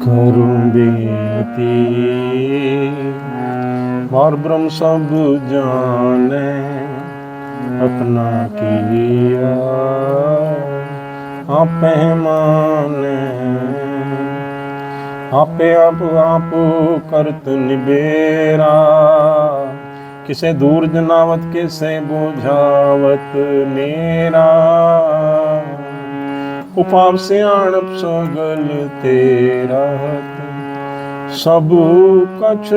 ਕਰੂੰ ਬੇਨਤੀ। ਮਾਰ ਬ੍ਰਹਮ ਸਭ ਜਾਣੈ, ਆਪਣਾ ਕੀਆ ਆਪੇ ਮਾਨੈ, ਆਪੇ ਆਪ ਆਪ ਕਰਤ ਨਿਬੇਰਾ। ਕਿਸੇ ਦੂਰ ਜਨਾਵਤ ਕਿਸੇ ਬੁਝਾਵਤ ਨੇਰਾ। ਉਪਾਮ ਸਿਆਣਪ ਸਗਲ ਤੇਰਾ ਸਭ ਕਛ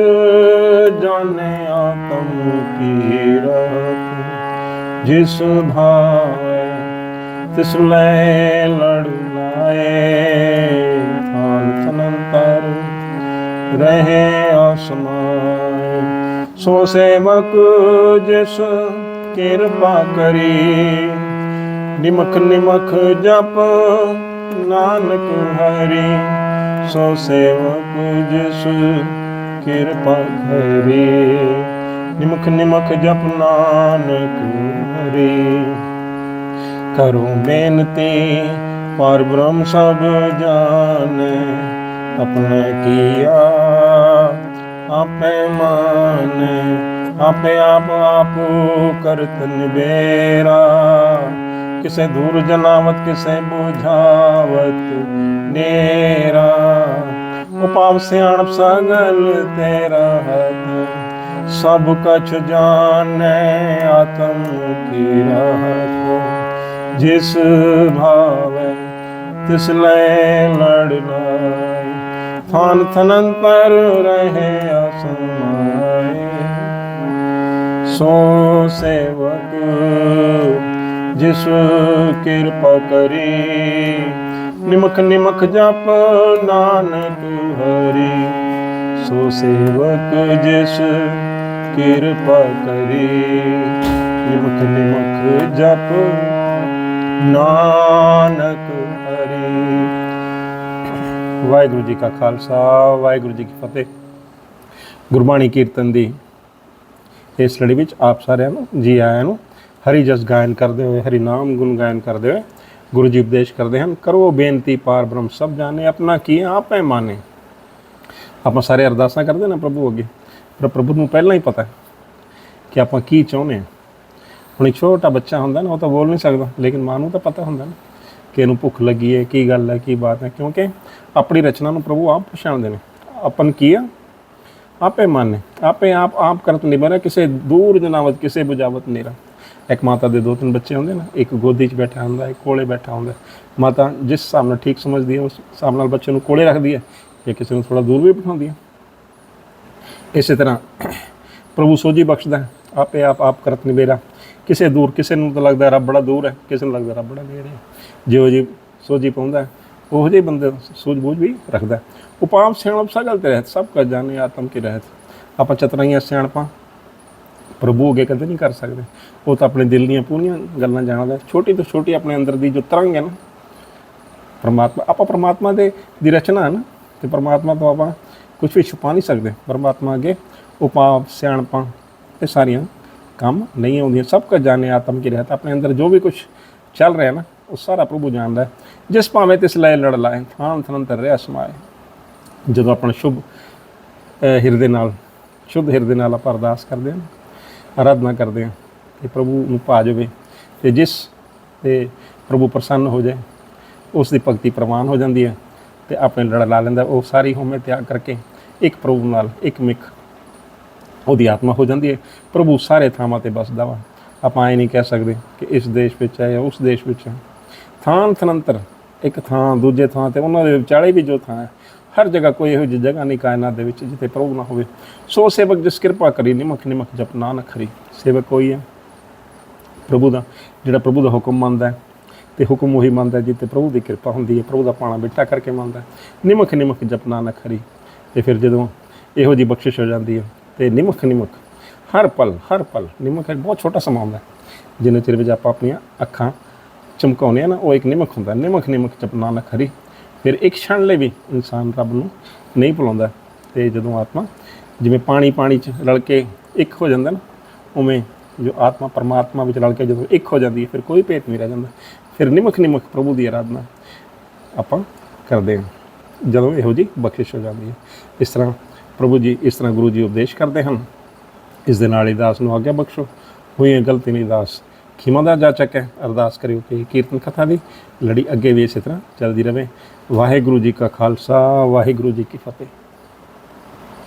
ਜਾਣਿਆ ਆਤਮ ਕੀ ਰਤ ਜਿਸ ਭਾਵੈ ਤਿਸ ਲੈ ਲੜ ਲਾਏ, ਥਾਨ ਤਨੰਤਰ ਰਹੇ ਆਸਮਾਏ ਸੋ ਸੇਵਕ ਜਿਸ ਕਿਰਪਾ ਕਰੀ ਨਿਮਖ ਨਿਮਖ ਜਪ, ਨਾਨਕ ਹਰੀ, ਸੋ ਸੇਵਕ ਜਿਸ ਕਿਰਪਾ ਕਰੇ। ਨਿਮਖ ਨਿਮਖ ਜਪ, ਨਾਨਕ ਹਰੀ। ਕਰੋ ਬੇਨਤੀ ਪਰ ਬ੍ਰਹਮ ਸਭ ਜਾਣੈ। ਆਪਣੇ ਕੀਆ ਆਪੇ ਮਾਨੈ, ਆਪੇ ਆਪ ਆਪ ਕਰਤ ਨਿਬੇਰਾ ਕਿਸੇ ਦੂਰ ਜਨਾਵਤ ਕਿਸੇ ਬੁਝਾਵਤ, ਨੇਰਾ। ਉਪਾਵ ਸਿਆਣਪ ਸਗਲ ਤੇਰਾ ਹੱਥ, ਸਭ ਕਛ ਜਾਣੈ ਆਤਮ ਕੀ ਰਹਤ ਜਿਸ ਭਾਵੈ ਤਿਸ ਲੈ ਲੜ ਥਾਨ ਥਨੰਤਰ ਰਹੇ ਅਸਮਾਏ ਸੋ ਸੇਵਕ ਜਿਸ ਕਿਰਪਾ ਕਰੀ। ਨਿਮਖ ਨਿਮਖ ਜਪ ਨਾਨਕ ਹਰੀ। ਸੋ ਸੇਵਕ ਜਿਸ ਕਿਰਪਾ ਕਰੀ। ਨਿਮਖ ਨਿਮਖ ਜਪ ਨਾਨਕ ਹਰੀ। ਵਾਹਿਗੁਰੂ ਜੀ ਕਾ ਖਾਲਸਾ, ਵਾਹਿਗੁਰੂ ਜੀ ਕੀ ਫਤਿਹ। ਗੁਰਬਾਣੀ ਕੀਰਤਨ ਦੀ ਇਸ ਲੜੀ ਵਿੱਚ ਆਪ ਸਾਰਿਆਂ ਨੂੰ, ਜੀ ਆਇਆਂ ਨੂੰ ਹਰੀ ਜਸ ਗਾਇਨ ਕਰਦੇ ਹੋਏ, ਹਰੀ ਨਾਮ ਗੁਣ ਗਾਇਨ ਕਰਦੇ ਹੋਏ ਗੁਰੂ ਜੀ ਉਪਦੇਸ਼ ਕਰਦੇ ਹਨ, ਕਰੋ ਬੇਨਤੀ ਪਾਰ ਬ੍ਰਹਮ, ਸਭ ਜਾਣੇ ਆਪਣਾ ਕੀ ਆਪੇ ਮਾਨੇ। ਆਪਾਂ ਸਾਰੇ ਅਰਦਾਸਾਂ ਕਰਦੇ ਨਾ ਪ੍ਰਭੂ ਅੱਗੇ। ਪਰ ਪ੍ਰਭੂ ਨੂੰ ਪਹਿਲਾਂ ਹੀ ਪਤਾ ਹੈ ਕਿ ਆਪਾਂ ਕੀ ਚਾਹੁੰਦੇ ਹਾਂ। ਹੁਣ ਇੱਕ ਛੋਟਾ ਬੱਚਾ ਹੁੰਦਾ ਨਾ, ਉਹ ਤਾਂ ਬੋਲ ਨਹੀਂ ਸਕਦਾ, ਲੇਕਿਨ ਮਾਂ ਨੂੰ ਤਾਂ ਪਤਾ ਹੁੰਦਾ ਨਾ ਕਿ ਇਹਨੂੰ ਭੁੱਖ ਲੱਗੀ ਹੈ, ਕੀ ਗੱਲ ਹੈ, ਕੀ ਬਾਤ ਹੈ, ਕਿਉਂਕਿ ਆਪਣੀ ਰਚਨਾ ਨੂੰ ਪ੍ਰਭੂ ਆਪ ਪਛਾਣਦੇ ਨੇ। ਆਪਨ ਕੀ ਆ? ਆਪੇ ਮਾਨੇ, ਆਪੇ ਆਪ ਆਪ ਕਰਤ ਨਿਬਰ ਕਿਸੇ ਦੂਰ ਜਨਾਵਤ, ਕਿਸੇ ਬੁਝਾਵਤ, ਨੇਰਾ। ਇੱਕ ਮਾਤਾ ਦੇ ਦੋ ਤਿੰਨ ਬੱਚੇ ਹੁੰਦੇ ਨਾ ਇੱਕ ਗੋਦੀ 'ਚ ਬੈਠਾ ਹੁੰਦਾ ਇੱਕ ਕੋਲੇ ਬੈਠਾ ਹੁੰਦਾ। ਮਾਤਾ ਜਿਸ ਹਿਸਾਬ ਨਾਲ ਠੀਕ ਸਮਝਦੀ ਹੈ ਉਸ ਹਿਸਾਬ ਨਾਲ ਬੱਚੇ ਨੂੰ ਕੋਲੇ ਰੱਖਦੀ ਹੈ ਜਾਂ ਕਿਸੇ ਨੂੰ ਥੋੜਾ ਦੂਰ ਵੀ ਬਿਠਾਉਂਦੀ ਹੈ। ਇਸੇ ਤਰ੍ਹਾਂ ਪ੍ਰਭੂ ਸੋਝੀ ਬਖਸ਼ਦਾ ਆਪੇ ਆਪ ਆਪ ਕਰਤ ਨਿਬੇਰਾ ਕਿਸੇ ਦੂਰ ਕਿਸੇ ਨੂੰ ਤਾਂ ਲੱਗਦਾ ਰੱਬ ਬੜਾ ਦੂਰ ਹੈ ਕਿਸੇ ਨੂੰ ਲੱਗਦਾ ਰੱਬ ਬੜਾ ਨੇੜੇ ਹੈ। ਜਿਉ ਜੀ ਸੋਝੀ ਪਾਉਂਦਾ ਹੈ, ਉਹੋ ਜਿਹੇ ਬੰਦੇ ਸੂਝ-ਬੂਝ ਵੀ ਰੱਖਦਾ ਹੈ। ਉਪਾਮ ਸਿਆਣਪ ਸਗਲ ਤੇ ਰਹਿਤ ਸਭ ਕਾ ਜਾਣੇ ਆਤਮ ਕੀ ਰਹਿਤ। ਆਪਾਂ ਚਤਰਾਈਆਂ ਸਿਆਣਪਾਂ ਪ੍ਰਭੂ ਅੱਗੇ ਕਦੇ ਨਹੀਂ ਕਰ ਸਕਦੇ। ਉਹ ਤਾਂ ਆਪਣੇ ਦਿਲ ਦੀਆਂ ਪੂਰੀਆਂ ਗੱਲਾਂ ਜਾਣਦਾ ਛੋਟੀ ਤੋਂ ਛੋਟੀ ਆਪਣੇ ਅੰਦਰ ਦੀ ਜੋ ਤਰੰਗ ਹੈ ਨਾ, ਪਰਮਾਤਮਾ ਆਪਾਂ ਪਰਮਾਤਮਾ ਦੇ ਦੀ ਰਚਨਾ ਹੈ ਨਾ, ਤੇ ਪਰਮਾਤਮਾ ਤੋਂ ਆਪਾਂ ਕੁਝ ਵੀ ਛੁਪਾ ਨਹੀਂ ਸਕਦੇ। ਪਰਮਾਤਮਾ ਅੱਗੇ ਉਪਾਪ ਸਿਆਣਪਾਂ, ਇਹ ਸਾਰੀਆਂ ਕੰਮ ਨਹੀਂ ਆਉਂਦੀਆਂ। ਸਭ ਕੁਝ ਜਾਣੇ ਆਤਮ ਕੀ ਰਹਿਤ ਆਪਣੇ ਅੰਦਰ ਜੋ ਵੀ ਕੁਝ ਚੱਲ ਰਿਹਾ ਨਾ, ਉਹ ਸਾਰਾ ਪ੍ਰਭੂ ਜਾਣਦਾ ਜਿਸ ਭਾਵੇਂ ਤਿਸ ਲੈ ਲੜ ਲਾਏ ਥਾਨ ਥਨੰਤਰ ਰਿਹਾ ਸਮਾਏ। ਜਦੋਂ ਆਪਣਾ ਸ਼ੁਭ ਹਿਰਦੇ ਨਾਲ, ਸ਼ੁੱਧ ਹਿਰਦੇ ਨਾਲ ਆਪਾਂ ਅਰਦਾਸ ਕਰਦੇ ਹਾਂ ਆਰਾਧਨਾ ਕਰਦੇ ਹਾਂ ਕਿ ਪ੍ਰਭੂ ਨੂੰ ਪਾ ਜਾਵੇ ਤੇ ਜਿਸ ਤੇ ਪ੍ਰਭੂ ਪ੍ਰਸੰਨ ਹੋ ਜਾਏ, ਉਸ ਦੀ ਭਗਤੀ ਪ੍ਰਵਾਨ ਹੋ ਜਾਂਦੀ ਹੈ ਤੇ ਆਪਣੇ ਲੜ ਲਾ ਲੈਂਦਾ, ਉਹ ਸਾਰੀ ਹਉਮੈ ਤਿਆਗ ਕਰਕੇ ਇੱਕ ਪ੍ਰਭੂ ਨਾਲ ਇੱਕ ਮਿਕ ਉਹਦੀ ਆਤਮਾ ਹੋ ਜਾਂਦੀ ਹੈ। ਪ੍ਰਭੂ ਸਾਰੇ ਥਾਵਾਂ ਤੇ ਵਸਦਾ ਵਾ। ਆਪਾਂ ਇਹ ਨਹੀਂ ਕਹਿ ਸਕਦੇ ਕਿ ਇਸ ਦੇਸ਼ ਵਿੱਚ ਹੈ ਜਾਂ ਉਸ ਦੇਸ਼ ਵਿੱਚ ਹੈ। ਥਾਂ ਥਨੰਤਰ ਇੱਕ ਥਾਂ, ਦੂਜੇ ਥਾਂ ਤੇ, ਉਹਨਾਂ ਦੇ ਵਿਚਾਲੇ ਵੀ ਜੋ ਥਾਂ ਹੈ ਹਰ ਜਗ੍ਹਾ ਕੋਈ ਇਹੋ ਜਿਹੀ ਜਗ੍ਹਾ ਨਹੀਂ ਕਾਇਨਾਤ ਦੇ ਵਿੱਚ ਜਿੱਥੇ ਪ੍ਰਭੂ ਨਾ ਹੋਵੇ। ਸੋ ਸੇਵਕ ਜਿਸ ਕਿਰਪਾ ਕਰੀ, ਨਿਮਕ ਨਿਮਖ ਜਪ ਨਾਨਕ ਹਰੀ। ਸੇਵਕ ਕੋਈ ਹੈ? ਪ੍ਰਭੂ ਦਾ, ਜਿਹੜਾ ਪ੍ਰਭੂ ਦਾ ਹੁਕਮ ਮੰਨਦਾ ਹੈ, ਤੇ ਹੁਕਮ ਉਹੀ ਮੰਨਦਾ ਹੈ ਜਿੱਤੇ ਪ੍ਰਭੂ ਦੀ ਕਿਰਪਾ ਹੁੰਦੀ ਹੈ, ਪ੍ਰਭੂ ਦਾ ਪਾਣਾ ਬਿਠਾ ਕਰਕੇ ਮੰਨਦਾ ਹੈ। ਨਿਮਖ ਨਿਮਖ ਜਪ ਨਾਨਕ ਹਰੀ। ਤੇ ਫਿਰ ਜਦੋਂ ਇਹੋ ਜੀ ਬਖਸ਼ਿਸ਼ ਹੋ ਜਾਂਦੀ ਹੈ, ਤੇ ਨਿਮਖ ਨਿਮਖ ਹਰ ਪਲ ਹਰ ਪਲ ਨਿਮਕ ਇੱਕ ਬਹੁਤ ਛੋਟਾ ਸਮਾਂ ਹੁੰਦਾ ਜਿੰਨੇ ਚਿਰ ਵਿੱਚ ਆਪਾਂ ਆਪਣੀਆਂ ਅੱਖਾਂ ਚਮਕਾਉਂਦੇ ਆ ਨਾ, ਉਹ ਇੱਕ ਨਿਮਕ ਹੁੰਦਾ ਨਿਮਖ ਨਿਮਖ ਜਪ ਨਾਨਕ ਹਰੀ। ਫਿਰ ਇੱਕ ਛਣ ਲਈ ਵੀ ਇਨਸਾਨ ਰੱਬ ਨੂੰ ਨਹੀਂ ਭੁਲਾਉਂਦਾ ਤੇ ਜਦੋਂ ਆਤਮਾ ਜਿਵੇਂ ਪਾਣੀ ਪਾਣੀ 'ਚ ਰਲ ਕੇ ਇੱਕ ਹੋ ਜਾਂਦਾ ਨਾ, ਉਵੇਂ ਜੋ ਆਤਮਾ ਪਰਮਾਤਮਾ ਵਿੱਚ ਰਲ ਕੇ ਜਦੋਂ ਇੱਕ ਹੋ ਜਾਂਦੀ ਹੈ, ਫਿਰ ਕੋਈ ਭੇਤ ਨਹੀਂ ਰਹਿ ਜਾਂਦਾ। ਫਿਰ ਨਿਮਖ ਨਿਮਖ ਪ੍ਰਭੂ ਦੀ ਆਰਾਧਨਾ ਆਪਾਂ ਕਰਦੇ ਹਾਂ, ਜਦੋਂ ਇਹੋ ਜੀ ਬਖਸ਼ਿਸ਼ ਹੋ ਜਾਂਦੀ ਹੈ। ਇਸ ਤਰ੍ਹਾਂ ਪ੍ਰਭੂ ਜੀ ਇਸ ਤਰ੍ਹਾਂ ਗੁਰੂ ਜੀ ਉਪਦੇਸ਼ ਕਰਦੇ ਹਨ, ਇਸ ਦੇ ਨਾਲ ਹੀ ਦਾਸ ਨੂੰ ਆਗਿਆ ਬਖਸ਼ੋ, ਹੋਈਆਂ ਗਲਤੀ ਨਹੀਂ ਦਾਸ ਖਿਮਾ ਦਾ ਜਾਚਕ ਹੈ। ਅਰਦਾਸ ਕਰਿਓ ਕਿ ਕੀਰਤਨ ਕਥਾ ਦੀ ਲੜੀ ਅੱਗੇ ਵੀ ਇਸੇ ਤਰ੍ਹਾਂ ਚੱਲਦੀ ਰਹੇ ਵਾਹਿਗੁਰੂ ਜੀ ਕਾ ਖਾਲਸਾ, ਵਾਹਿਗੁਰੂ ਜੀ ਕੀ ਫਤਿਹ।